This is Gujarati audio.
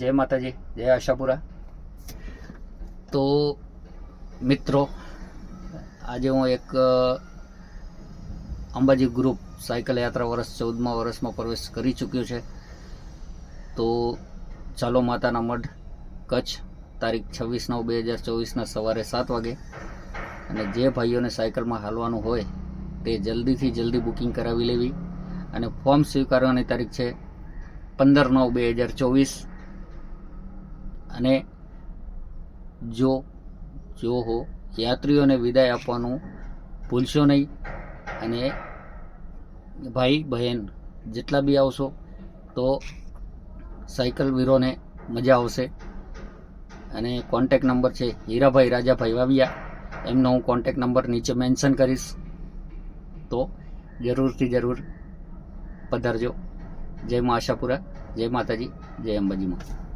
જય માતાજી, જય આશાપુરા. તો મિત્રો, આજે હું એક અંબાજી ગ્રુપ સાયકલ યાત્રા વર્ષ ચૌદમા વર્ષમાં પ્રવેશ કરી ચૂક્યું છે. તો ચાલો માતાના મઢ, કચ્છ, તારીખ છવ્વીસ નવ બે હજાર ચોવીસના સવારે સાત વાગે. અને જે ભાઈઓને સાયકલમાં હાલવાનું હોય, તે જલ્દીથી જલ્દી બુકિંગ કરાવી લેવી. અને ફોર્મ સ્વીકારવાની તારીખ છે પંદર નવ બે હજાર ચોવીસ. અને જો જો હો, યાત્રીઓને વિદાય આપવાનું ભૂલશો નહીં અને ભાઈ, બહેન, જેટલા બી આવશો, તો સાયકલ વીરોને મજા આવશે. અને કોન્ટેક નંબર છે હીરાભાઈ, રાજાભાઈ વાવિયા. એમનો હું કોન્ટેક નંબર નીચે મેન્શન કરીશ. તો જરૂરથી જરૂર પધારજો. જય મા આશાપુરા, જય માતાજી, જય અંબાજીમાં